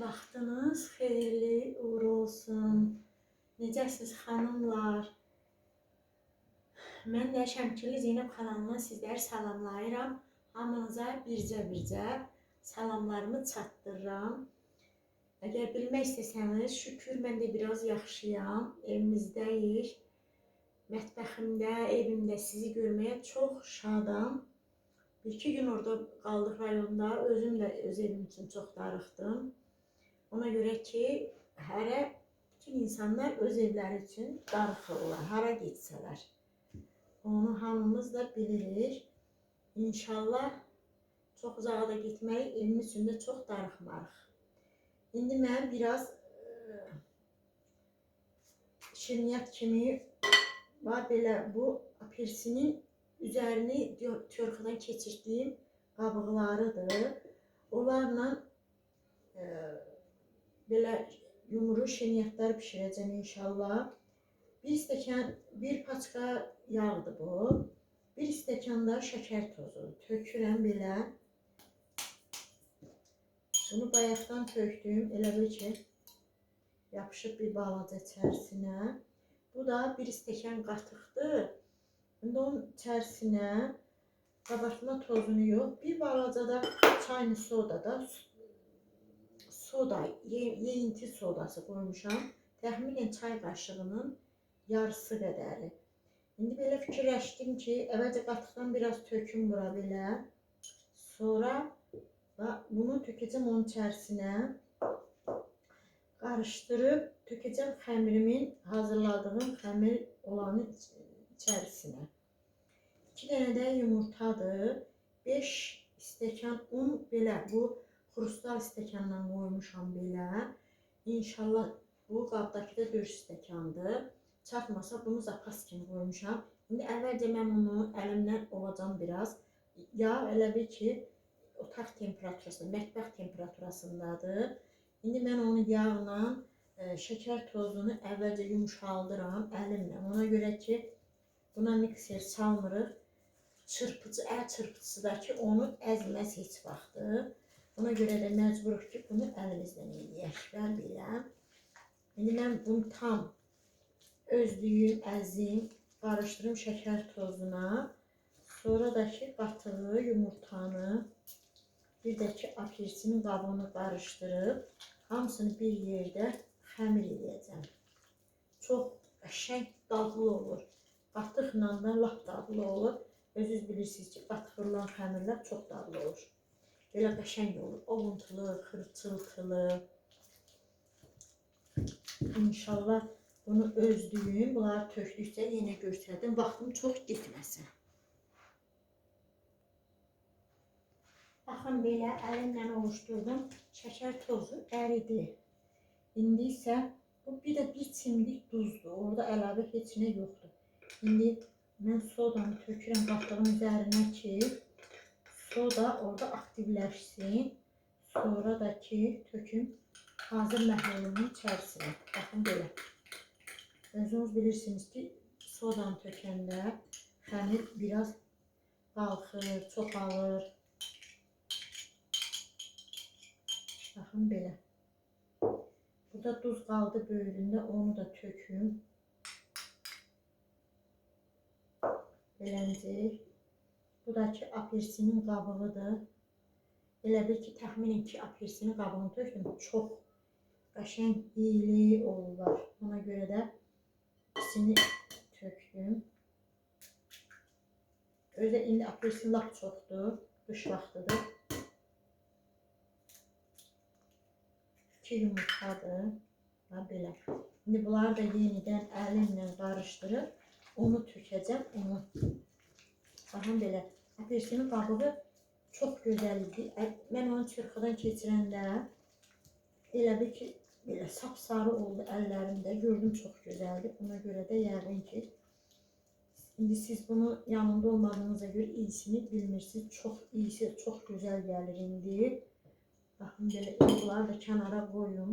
vaxtınız xeyirli, uğurlu olsun. Necəsiz xanımlar? Mən də Şəmkirli Zeynəb kanalından sizləri salamlayıram. Hamınıza bircə-bircə salamlarımı çatdırıram. Əgər bilmək istəsəniz, şükür mən də biraz yaxşıyam. Evimizdəyik. Mətbəximdə, evimdə sizi görməyə çox şadam. Bir iki gün orada qaldıq rayonda. Özüm də öz evim üçün çox darıxdım. Ona görə ki, hərə bütün insanlar öz evləri üçün darıxırlar, hara getsələr. Onu hamımız da bilirik. İnşallah çox uzağa da getmərik, evimiz üçün də çox darıxmarıq. İndi mən biraz e, şirniyyat kimi var belə bu apelsinin üzerini törxədən keçirdiyim qabıqlarıdır. Onlarla e, belə yumru şirniyyatlar bişirəcəm inşallah. Bir stəkan, bir paçka yağdır bu. Bir stəkan da şəkər tozu. Tökürəm belə. Bunu bayaqdan tökdüm. Elə bil ki, yapışıb bir balaca içərisinə. Bu da bir stəkan qatıqdır. İndi onun içərisinə qabartma tozunu yox, bir balaca da çayını soda da soda, ye yeyinti sodası qoymuşam. Təxminən çay qaşığının yarısı qədəri. İndi belə fikirləşdim ki, əvvəlcə qatıqdan biraz töküm bura belə. Sonra bunu tökəcəm onun içərisinə. Qarışdırıb tökəcəm xəmirimin hazırladığım xəmir olanı iç- içərisinə. 2 dənə də yumurtadır. 5 stəkan un belə bu xrustal stəkandan qoymuşam belə. İnşallah bu qabdakı da 4 stəkandır. Çatmasa bunu zapas kimi qoymuşam. İndi əvvəlcə mən bunu əlimdən ovacam biraz. Yağ elə bil ki otaq temperaturasında, mətbəx temperaturasındadır. İndi mən onu yağla e, şəkər tozunu əvvəlcə yumşaldıram əlimlə. Ona görə ki buna mikser salmırıq. Çırpıcı, əl çırpıcısıdakı onu əzməz heç vaxtı. Ona görə də məcburuq ki, bunu əlimizdən eləyək. Mən belə. İndi mən bunu tam özlüyüm, əzim, qarışdırım şəkər tozuna. Sonra da ki, qatığı, yumurtanı, bir də ki, apelsinin qabını qarışdırıb, hamısını bir yerdə xəmir eləyəcəm. Çox qəşəng dadlı olur. Qatıqla da lap dadlı olur. Özünüz bilirsiniz ki, qatıq xəmirlər çox dadlı olur. Belə qəşəng olur. Ovuntulu, xırçıltılı. İnşallah bunu özlüyüm. Bunları tökdükcə yenə göstərdim. Vaxtım çox getməsin. Baxın belə əlimlə ovuşdurdum. Şəkər tozu əridi. İndi isə bu bir də bir çimdik duzdur. Orada əlavə heç nə yoxdur. İndi mən sodanı tökürəm qatığın üzərinə ki, soda orada aktivləşsin. Sonra da ki, töküm hazır məhlumun içərisinə. Baxın belə. Özünüz bilirsiniz ki, sodanı tökəndə xəmir biraz qalxır, çoxalır. Baxın belə. Burada duz qaldı böyründə, onu da töküm. Beləncik. Bu da ki apelsinin qabığıdır. Elə bil ki, təxminən ki, apelsinin qabığını tökdüm. Çox qəşəng iyili olurlar. Ona görə də ikisini tökdüm. Özdə indi apelsin lap çoxdur. Qış vaxtıdır. İki yumurtadır. Ha belə. İndi bunları da yenidən əlimlə qarışdırıb onu tökəcəm. Onu Baxın belə. Apelsinin qabığı çox gözəl idi. Ə- Mən onu çırxıdan keçirəndə elə bil ki, belə sapsarı oldu əllərimdə. Gördüm çox gözəldir. Buna görə də yəqin ki, indi siz bunu yanında olmadığınıza görə iyisini bilmirsiniz. Çox iyisi çox gözəl gəlir indi. Baxın belə bunları da kənara qoyun.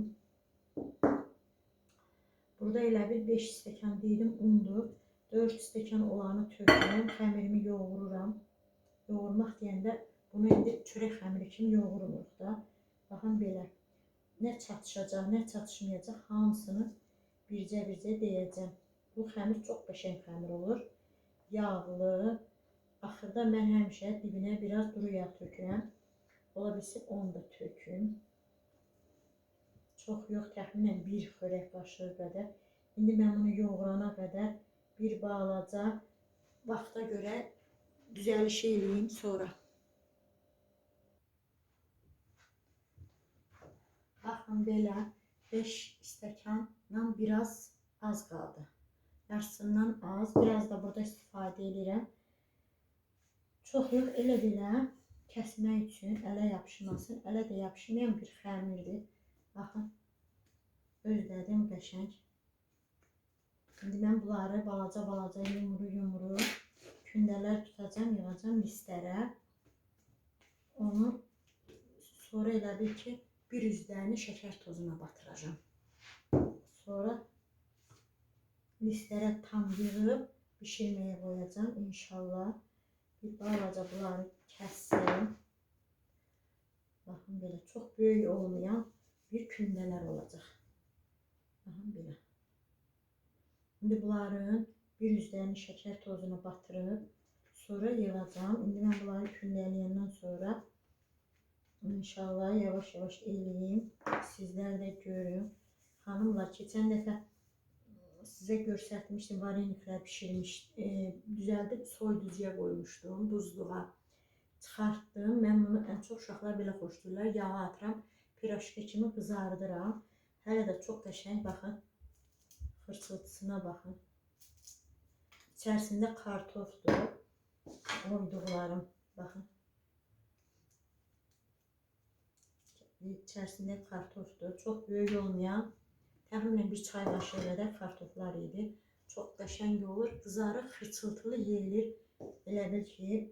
Burada elə bir 5 stəkan deydim undur. 4 stəkan olanı tökürəm, xəmirimi yoğururam. Yoğurmaq deyəndə bunu indi çörək xəmiri kimi yoğurmuruq da. Baxın belə. nə çatışacaq, nə çatışmayacaq hamısını bircə-bircə deyəcəm. Bu xəmir çox qəşəng xəmir olur. Yağlı. Axırda mən həmişə dibinə biraz duru yağ tökürəm. Ola bilsin onu da töküm. Çox yox, təxminən 1 xörək qaşığı qədər. İndi mən bunu yoğurana qədər bir balaca vaxta görə düzəliş eləyim sonra. Baxın belə 5 stəkandan biraz az qaldı. Yarısından az, biraz da burada istifadə edirəm. Çox yox, elə belə kəsmək üçün ələ yapışmasın. Ələ də yapışmayan bir xəmirdir. Baxın, özlədim qəşəng. İndi mən bunları balaca-balaca yumru-yumru kündələr tutacağam, yığacağam listlərə. Onu sonra elə bil ki, bir üzlərini şəkər tozuna batıracağam. Sonra listlərə tam yığıb bişirməyə qoyacağam inşallah. Bir balaca bunları kəssim. Baxın belə çox böyük olmayan bir kündələr olacaq. Baxın belə. İndi bunların bir üzlərini şəkər tozuna batırıb sonra yığacağam. İndi mən bunları kündələyəndən sonra inşallah yavaş-yavaş eləyim. Sizlər də görün. Xanımlar keçən dəfə sizə göstərmişdim vareniklər bişirmiş, e, düzəldib soyuducuya qoymuşdum buzluğa. Çıxartdım. Mən bunu ən çox uşaqlar belə xoşlayırlar. Yağa atıram, piroşka kimi qızardıram. Hələ də çox qəşəng baxın. Fırçıltısına baxın. İçərisində kartofdur. Oyduqlarım. Baxın. İçərisində kartofdur. Çox böyük olmayan təxminən bir çay qaşığı qədər kartoflar idi. Çox qəşəng olur. Qızarıq, xırçıltılı yeyilir. Elə bil ki,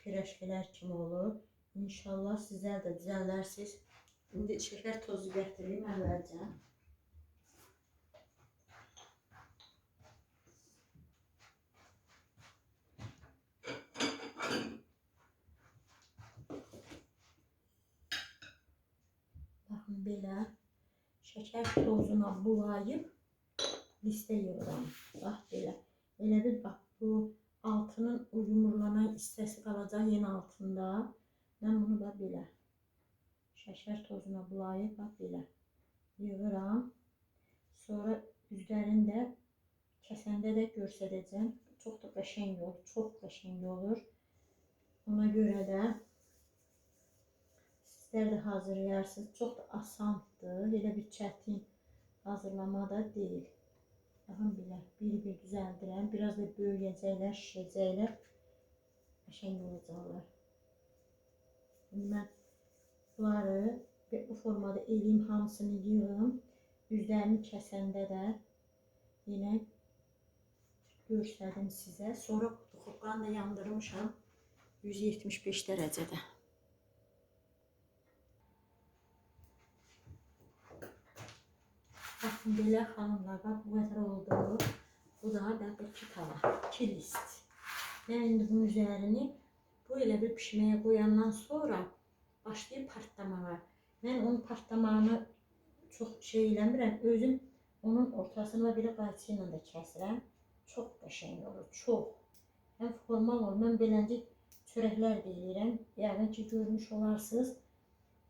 pirəşkələr kimi olur. İnşallah sizlər də düzəldərsiniz. İndi şəkər tozu gətireyim əvvəlcə. Belə şəkər tozuna bulayıb listə yığıram. Bax belə. Elə bil bax bu altının o yumurlanan hissəsi qalacaq yen altında. Mən bunu da belə şəkər tozuna bulayıb bax belə yığıram. Sonra üzlərini də kəsəndə də göstərəcəm. Çox da qəşəng olur, çox qəşəng olur. Ona görə də sizlər də hazırlayarsınız. Çox da asandır. Elə bir çətin hazırlama da deyil. Baxın belə bir-bir düzəldirəm. Biraz da böyüyəcəklər, şişəcəklər. Qəşəng olacaqlar. İndi mən bunları bu formada eləyim hamısını yığım. Üzlərini kəsəndə də yenə göstərdim sizə. Sonra duxovkanı da yandırmışam 175 dərəcədə. Baxın belə xanımlar, bax bu qədər oldu. Bu da bəli 2 tava, 2 list. Mən indi bunun üzərini bu elə bir pişməyə qoyandan sonra başlayıb partlamağa. Mən onun partlamağını çox şey eləmirəm. Özüm onun ortasını belə qayçı ilə də kəsirəm. Çox qəşəng olur, çox. Həm formal olur. Mən beləcə çörəklər də eləyirəm. Yəqin ki, görmüş olarsınız.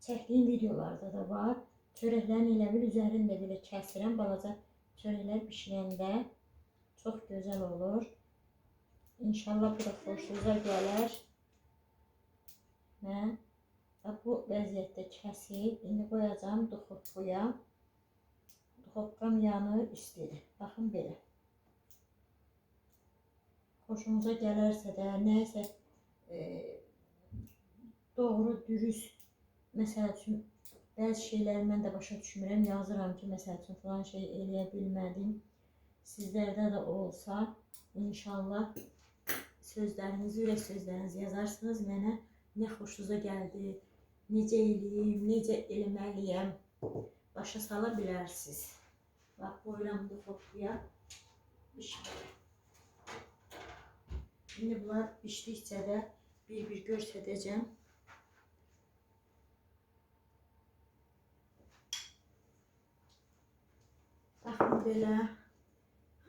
Çəkdiyim videolarda da var. Çörəklərin elə bil üzərini də belə kəsirəm. Balaca çörəklər bişirəndə çox gözəl olur. İnşallah bu da xoşunuza gələr. Mən bu vəziyyətdə kəsib indi qoyacağam duxovkaya. Duxovkam yanır, istidir. Baxın belə. Xoşunuza gələrsə də, nəysə e, doğru, dürüst, məsəl üçün Bəzi şeyləri mən də başa düşmürəm. Yazıram ki, məsəl falan şey eləyə bilmədim. Sizlərdə də olsa, inşallah sözlərinizi, ürək sözlərinizi yazarsınız mənə. Nə xoşunuza gəldi, necə eləyim, necə eləməliyəm, başa sala bilərsiniz. Bax, qoyuram bu fokuya. İndi bunlar pişdikcə də bir-bir göstərəcəm. Baxın belə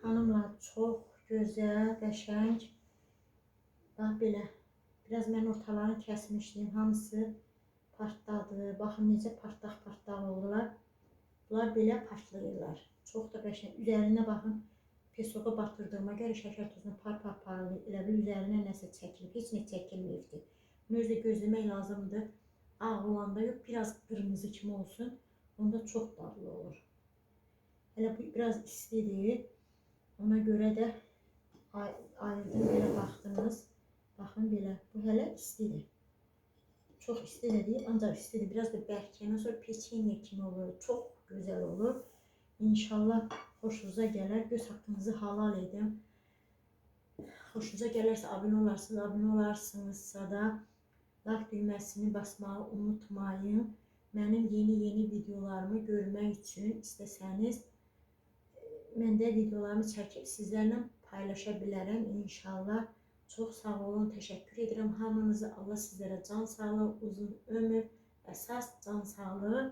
xanımlar çox gözəl, qəşəng. Bax belə. Biraz mən ortalarını kəsmişdim. Hamısı partladı. Baxın necə partlaq-partlaq oldular. Bunlar belə partlayırlar. Çox da qəşəng. Üzərinə baxın. Pesoqa batırdığıma görə şəkər tozunu par-par parlayır. Elə bil üzərinə nəsə çəkilib. Heç nə çəkilməyibdi. Bunu özü gözləmək lazımdır. Ağ olanda yox, biraz qırmızı kimi olsun. Onda çox dadlı olur. Hələ bu biraz istidir. Ona görə də ay ayırdım belə baxdınız. Baxın belə. Bu hələ istidir. Çox isti də deyil, ancaq istidir. Biraz da bərkiyəndən sonra peçenya kimi olur. Çox gözəl olur. İnşallah xoşunuza gələr. Göz haqqınızı halal edin. Xoşunuza gələrsə abunə olarsınız, abunə olarsınızsa da like düyməsini basmağı unutmayın. Mənim yeni-yeni videolarımı görmək üçün istəsəniz mən videolarımı çəkib sizlərlə paylaşa bilərəm inşallah. Çox sağ olun, təşəkkür edirəm hamınıza. Allah sizlərə can sağlığı, uzun ömür, əsas can sağlığı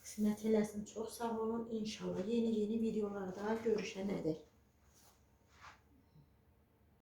qismət eləsin. Çox sağ olun. İnşallah yeni-yeni videolarda görüşənədək.